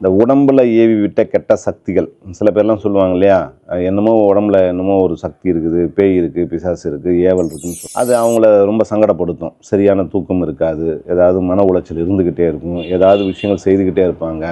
இந்த உடம்புல ஏவி விட்ட கெட்ட சக்திகள். சில பேர்லாம் சொல்லுவாங்க இல்லையா? என்னமோ உடம்புல என்னமோ ஒரு சக்தி இருக்குது பேய் இருக்குது பிசாசு இருக்குது ஏவல் இருக்குன்னு சொல்லி அது அவங்கள ரொம்ப சங்கடப்படுத்தும். சரியான தூக்கம் இருக்காது. ஏதாவது மன உளைச்சல் இருந்துக்கிட்டே இருக்கும். ஏதாவது விஷயங்கள் செய்துக்கிட்டே இருப்பாங்க.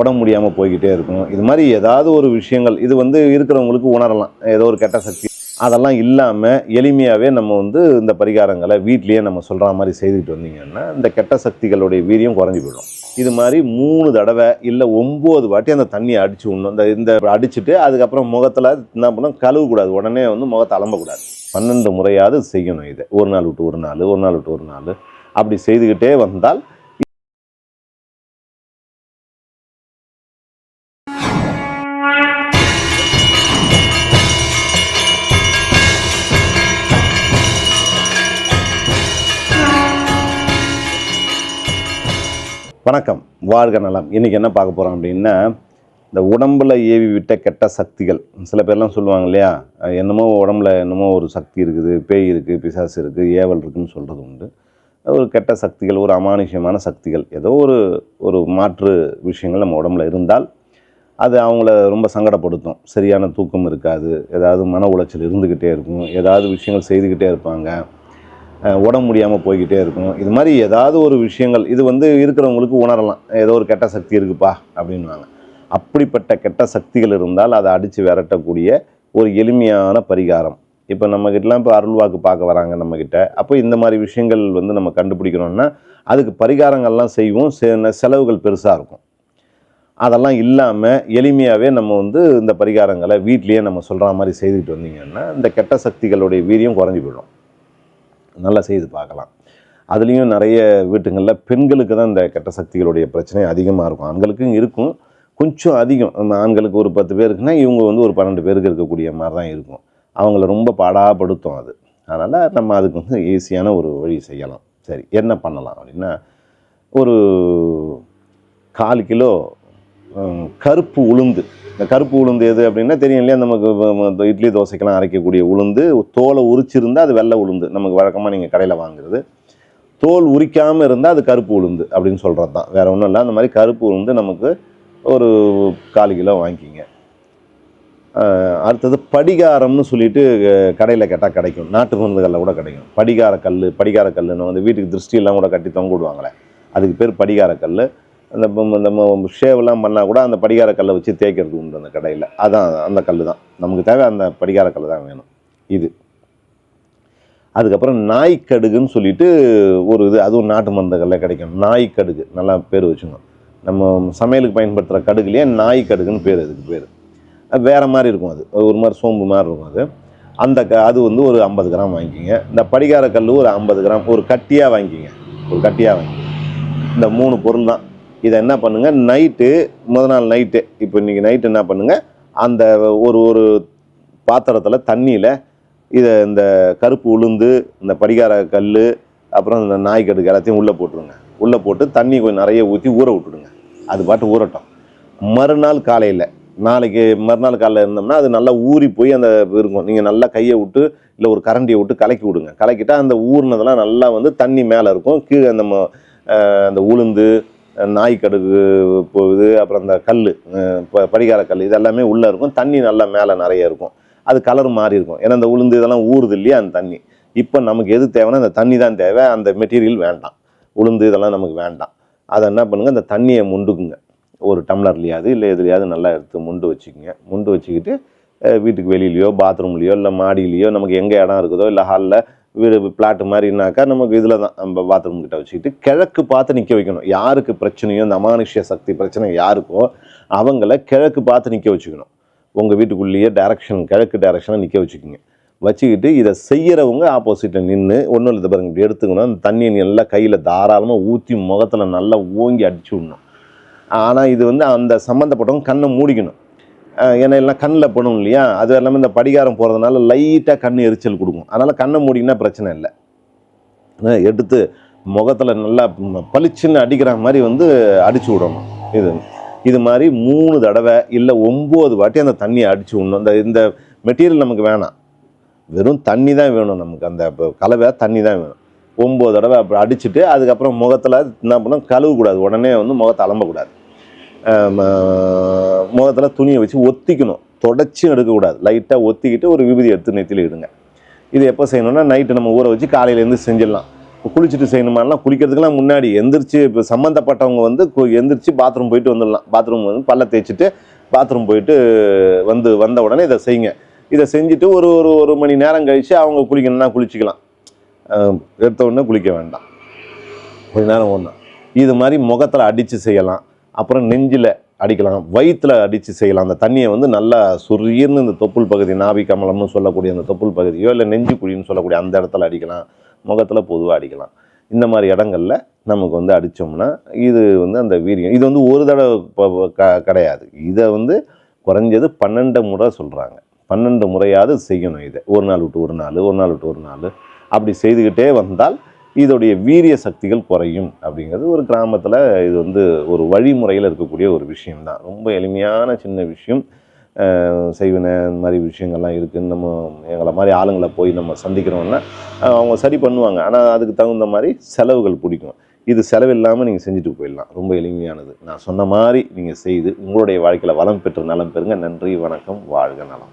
உடம்பு முடியாமல் போய்கிட்டே இருக்கும். இது மாதிரி ஏதாவது ஒரு விஷயங்கள் இது வந்து இருக்கிறவங்களுக்கு உணரலாம். ஏதோ ஒரு கெட்ட சக்தி. அதெல்லாம் இல்லாமல் எளிமையாகவே நம்ம வந்து இந்த பரிகாரங்களை வீட்லேயே நம்ம சொல்கிற மாதிரி செய்துக்கிட்டு வந்தீங்கன்னா இந்த கெட்ட சக்திகளுடைய வீரியம் குறைஞ்சி போயிடும். இது மாதிரி மூணு தடவை இல்லை ஒம்பது வாட்டி அந்த தண்ணியை அடிச்சு விடணும் இந்த இந்த அடிச்சுட்டு அதுக்கப்புறம் முகத்தில் என்ன பண்ணணும் கழுவக்கூடாது. உடனே வந்து முகத்தை அலம்பக்கூடாது. பன்னெண்டு முறையாவது செய்யணும் இதை. ஒரு நாள் விட்டு ஒரு நாள் ஒரு நாள் விட்டு ஒரு நாள். அப்படி செய்துக்கிட்டே வந்தால் வணக்கம். வாழ்க நலம். இன்றைக்கி என்ன பார்க்க போகிறோம் அப்படின்னா இந்த உடம்பில் ஏவி விட்ட கெட்ட சக்திகள். சில பேர்லாம் சொல்லுவாங்க இல்லையா? என்னமோ உடம்புல என்னமோ ஒரு சக்தி இருக்குது பேய் இருக்குது பிசாசு இருக்குது ஏவல் இருக்குதுன்னு சொல்கிறது உண்டு. ஒரு கெட்ட சக்திகள் ஒரு அமானுஷ்யமான சக்திகள் ஏதோ ஒரு ஒரு மாற்று விஷயங்கள் நம்ம உடம்புல இருந்தால் அது அவங்கள ரொம்ப சங்கடப்படுத்தும். சரியான தூக்கம் இருக்காது. ஏதாவது மன உளைச்சல் இருந்துக்கிட்டே இருக்கும். ஏதாவது விஷயங்கள் செய்துக்கிட்டே இருப்பாங்க. உடம்பு முடியாமல் போய்கிட்டே இருக்கும் இது மாதிரி ஏதாவது ஒரு விஷயங்கள் இது வந்து இருக்கிறவங்களுக்கு உணரலாம். ஏதோ ஒரு கெட்ட சக்தி இருக்குப்பா அப்படின்வாங்க அப்படிப்பட்ட கெட்ட சக்திகள் இருந்தால் அதை அடித்து விரட்டக்கூடிய ஒரு எளிமையான பரிகாரம். இப்போ நம்மக்கிட்டலாம் இப்போ அருள்வாக்கு பார்க்க வராங்க நம்மக்கிட்ட அப்போ இந்த மாதிரி விஷயங்கள் வந்து நம்ம கண்டுபிடிக்கணும்னா அதுக்கு பரிகாரங்கள்லாம் செய்வோம். செலவுகள் பெருசாக இருக்கும். அதெல்லாம் இல்லாமல் எளிமையாகவே நம்ம வந்து இந்த பரிகாரங்களை வீட்லேயே நம்ம சொல்கிற மாதிரி செய்துக்கிட்டு வந்தீங்கன்னா இந்த கெட்ட சக்திகளுடைய வீரியம் குறைஞ்சி போயிடும். நல்லா செய்து பார்க்கலாம். அதுலேயும் நிறைய வீட்டுங்களில் பெண்களுக்கு தான் இந்த கெட்ட சக்திகளுடைய பிரச்சனை அதிகமாக இருக்கும். ஆண்களுக்கும் இருக்கும். கொஞ்சம் அதிகம். ஆண்களுக்கு ஒரு பத்து பேருக்குன்னா இவங்க வந்து ஒரு பன்னெண்டு பேருக்கு இருக்கக்கூடிய மாதிரி தான் இருக்கும். அவங்கள ரொம்ப பாடாப்படுத்தும் அது. அதனால் நம்ம அதுக்கு வந்து ஈஸியான ஒரு வழி செய்யலாம். சரி என்ன பண்ணலாம் அப்படின்னா ஒரு கால் கிலோ கருப்பு உளுந்து இந்த கருப்பு உளுந்து எது அப்படின்னா தெரியும் இல்லையா? நமக்கு இட்லி தோசைக்கெல்லாம் அரைக்கக்கூடிய உளுந்து தோலை உரிச்சிருந்தா அது வெள்ளை உளுந்து நமக்கு வழக்கமாக நீங்கள் கடையில் வாங்குறது. தோல் உரிக்காமல் இருந்தால் அது கருப்பு உளுந்து அப்படின்னு சொல்கிறது தான் வேறு ஒன்றும் இல்லை. அந்த மாதிரி கருப்பு உளுந்து நமக்கு ஒரு கால் கிலோ வாங்கிக்கிங்க. அடுத்தது படிகாரம்னு சொல்லிட்டு கடையில் கேட்டால் கிடைக்கும். நாட்டு மருந்துகளில் கூட கிடைக்கும். படிகார கல் படிகார கல்லுன்னு வந்து வீட்டுக்கு திருஷ்டியெல்லாம் கூட கட்டி தொங்க விடுவாங்களே. அதுக்கு பேர் படிகார கல் அந்த நம்ம ஷேவெல்லாம் பண்ணால் கூட அந்த படிகார கல்லை வச்சு தேய்க்கிறது உண்டு அந்த கடையில். அதான் அந்த கல் தான். நமக்கு தேவை அந்த படிகார கல் தான் வேணும். இது. அதுக்கப்புறம் நாய்க்கடுகுன்னு சொல்லிட்டு ஒரு இது அதுவும் நாட்டு மருந்துகளில் கிடைக்கும். நாய்க்கடுகு நல்லா பேர் வச்சுக்கணும். நம்ம சமையலுக்கு பயன்படுத்துகிற கடுகுலேயே நாய்க்கடுகுன்னு பேர் அதுக்கு பேர். வேறு மாதிரி இருக்கும் அது. ஒரு மாதிரி சோம்பு மாதிரி இருக்கும் அது. அந்த க அது வந்து ஒரு ஐம்பது கிராம் வாங்கிக்கிங்க. இந்த படிகார கல் ஒரு ஐம்பது கிராம். ஒரு கட்டியாக வாங்கிக்கிங்க. ஒரு கட்டியாக வாங்கிக்கிங்க. இந்த மூணு பொருள் தான். இதை என்ன பண்ணுங்கள் நைட்டு முத நாள் நைட்டு இப்போ இன்றைக்கி நைட்டு என்ன பண்ணுங்கள் அந்த ஒரு ஒரு பாத்திரத்தில் தண்ணியில் இதை இந்த கருப்பு உளுந்து இந்த படிகார கல் அப்புறம் இந்த நாய்க்கடுக்கு எல்லாத்தையும் உள்ளே போட்டுருங்க. உள்ளே போட்டு தண்ணி கொஞ்சம் நிறைய ஊற்றி ஊற விட்டுடுங்க. அது பாட்டு ஊறட்டும். மறுநாள் காலையில் நாளைக்கு மறுநாள் காலையில் இருந்தோம்னா அது நல்லா ஊறி போய் அந்த இருக்கும். நீங்கள் நல்லா கையை விட்டு இல்லை ஒரு கரண்டியை விட்டு கலக்கி விடுங்க. கலக்கிட்டால் அந்த ஊறினதெல்லாம் நல்லா வந்து தண்ணி மேலே இருக்கும். கீழே அந்த ம- அந்த உளுந்து நாய்க்கடுகு போகுது அப்புறம் அந்த கல் படிகார கல் இதெல்லாமே உள்ளே இருக்கும். தண்ணி நல்லா மேலே நிறைய இருக்கும். அது கலர் மாறி இருக்கும். ஏன்னா அந்த உளுந்து இதெல்லாம் ஊறுது இல்லையா அந்த தண்ணி. இப்போ நமக்கு எது தேவைன்னா அந்த தண்ணி தான் தேவை. அந்த மெட்டீரியல் வேண்டாம். உளுந்து இதெல்லாம் நமக்கு வேண்டாம். அதை என்ன பண்ணுங்கள் அந்த தண்ணியை முண்டுக்குங்க. ஒரு டம்ளர்லையாவது இல்லை எதுலையாவது நல்லா எடுத்து முண்டு வச்சுக்கோங்க. முண்டு வச்சுக்கிட்டு வீட்டுக்கு வெளியிலையோ பாத்ரூம்லேயோ இல்லை மாடியிலையோ நமக்கு எங்கே இடம் இருக்குதோ இல்லை ஹாலில் வீடு பிளாட்டு மாதிரினாக்கா நமக்கு இதில் தான் நம்ம பாத்ரூம் கிட்ட வச்சுக்கிட்டு கிழக்கு பார்த்து நிற்க வைக்கணும். யாருக்கு பிரச்சனையோ இந்த அமானுஷ்ய சக்தி பிரச்சனை யாருக்கோ அவங்கள கிழக்கு பார்த்து நிற்க வச்சுக்கணும். உங்கள் வீட்டுக்குள்ளேயே டைரக்ஷன் கிழக்கு டைரக்ஷனாக நிற்க வச்சுக்கோங்க. வச்சுக்கிட்டு இதை செய்கிறவங்க ஆப்போசிட்டில் நின்று ஒன்றும் இல்லை பாருங்க இப்படி எடுத்துக்கணும். அந்த தண்ணியை நல்லா கையில் தாராளமாக ஊற்றி முகத்தில் நல்லா ஓங்கி அடிச்சு விடணும். ஆனால் இது வந்து அந்த சம்மந்தப்பட்டவங்க கண்ணை மூடிக்கணும். ஏன்னா எல்லாம் கண்ணில் படும் இல்லையா? அது எல்லாமே இந்த படிகாரம் போகிறதுனால லைட்டாக கண் எரிச்சல் கொடுக்கும். அதனால் கண்ணை மூடிங்கன்னா பிரச்சனை இல்லை. எடுத்து முகத்தில் நல்லா பளிச்சுன்னு அடிக்கிற மாதிரி வந்து அடிச்சு விடணும். இது இது மாதிரி மூணு தடவை இல்லை ஒம்பது வாட்டி அந்த தண்ணியை அடித்து விடணும். இந்த இந்த மெட்டீரியல் நமக்கு வேணாம். வெறும் தண்ணி தான் வேணும் நமக்கு. அந்த இப்போ கலவை தண்ணி தான் வேணும். ஒம்பது தடவை அப்படி அடிச்சுட்டு அதுக்கப்புறம் முகத்தில் என்ன பண்ணணும்? கழுவக்கூடாது. உடனே வந்து முகத்தை அலம்பக்கூடாது. முகத்தில் துணியை வச்சு ஒத்திக்கணும். தொடச்சும் எடுக்கக்கூடாது லைட்டாக ஒத்திக்கிட்டு ஒரு விபதி எடுத்து நெத்தியில் இடுங்க. இது எப்போ செய்யணும்னா நைட்டு நம்ம ஊற வச்சு காலையிலேருந்து செஞ்சிடலாம். குளிச்சுட்டு செய்யணுமாலாம் குளிக்கிறதுக்கெல்லாம் முன்னாடி எந்திரிச்சு இப்போ சம்மந்தப்பட்டவங்க வந்து கு- எந்திரிச்சு பாத்ரூம் போயிட்டு வந்துடலாம். பாத்ரூம் வந்து பல்ல தேய்ச்சிட்டு பாத்ரூம் போயிட்டு வந்து வந்த உடனே இதை செய்யுங்க. இதை செஞ்சுட்டு ஒரு ஒரு ஒரு மணி நேரம் கழித்து அவங்க குளிக்கணும்னா குளிச்சுக்கலாம். எடுத்த உடனே குளிக்க வேண்டாம். கொஞ்ச நேரம் ஒன்றா இது மாதிரி முகத்தில் அடித்து செய்யலாம். அப்புறம் நெஞ்சில் அடிக்கலாம் வயிற்றில் அடித்து செய்யலாம். அந்த தண்ணியை வந்து நல்லா சுரியர்னு இந்த தொப்புள் பகுதி நாவி கமலம்னு சொல்லக்கூடிய அந்த தொப்புள் பகுதியோ இல்லை நெஞ்சு குழின்னு சொல்லக்கூடிய அந்த இடத்துல அடிக்கலாம். முகத்தில் பொதுவாக அடிக்கலாம். இந்த மாதிரி இடங்கள்ல நமக்கு வந்து அடித்தோம்னா இது வந்து அந்த வீரியம். இது வந்து ஒரு தடவை க- கிடையாது. இதை வந்து குறைஞ்சது பன்னெண்டு முறை சொல்கிறாங்க பன்னெண்டு முறையாவது செய்யணும் இதை. ஒரு நாள் விட்டு ஒரு நாள் ஒரு நாள் விட்டு ஒரு நாள். அப்படி செய்துக்கிட்டே வந்தால் இதோடைய வீரிய சக்திகள் குறையும் அப்படிங்கிறது ஒரு கிராமத்தில் இது வந்து ஒரு வழிமுறையில் இருக்கக்கூடிய ஒரு விஷயம்தான். ரொம்ப எளிமையான சின்ன விஷயம். செய்வன செய்வினை இந்த மாதிரி விஷயங்கள்லாம் இருக்குதுன்னு நம்ம எங்களை மாதிரி ஆளுங்களை போய் நம்ம சந்திக்கிறோம்னா அவங்க சரி பண்ணுவாங்க. ஆனால் அதுக்கு தகுந்த மாதிரி செலவுகள் பிடிக்கும். இது செலவில்லாமல் நீங்கள் செஞ்சுட்டு போயிடலாம். ரொம்ப எளிமையானது. நான் சொன்ன மாதிரி நீங்கள் செய்து உங்களுடைய வாழ்க்கையில் வளம் பெற்று நலம் பெறுங்க. நன்றி வணக்கம் வாழ்க நலம்.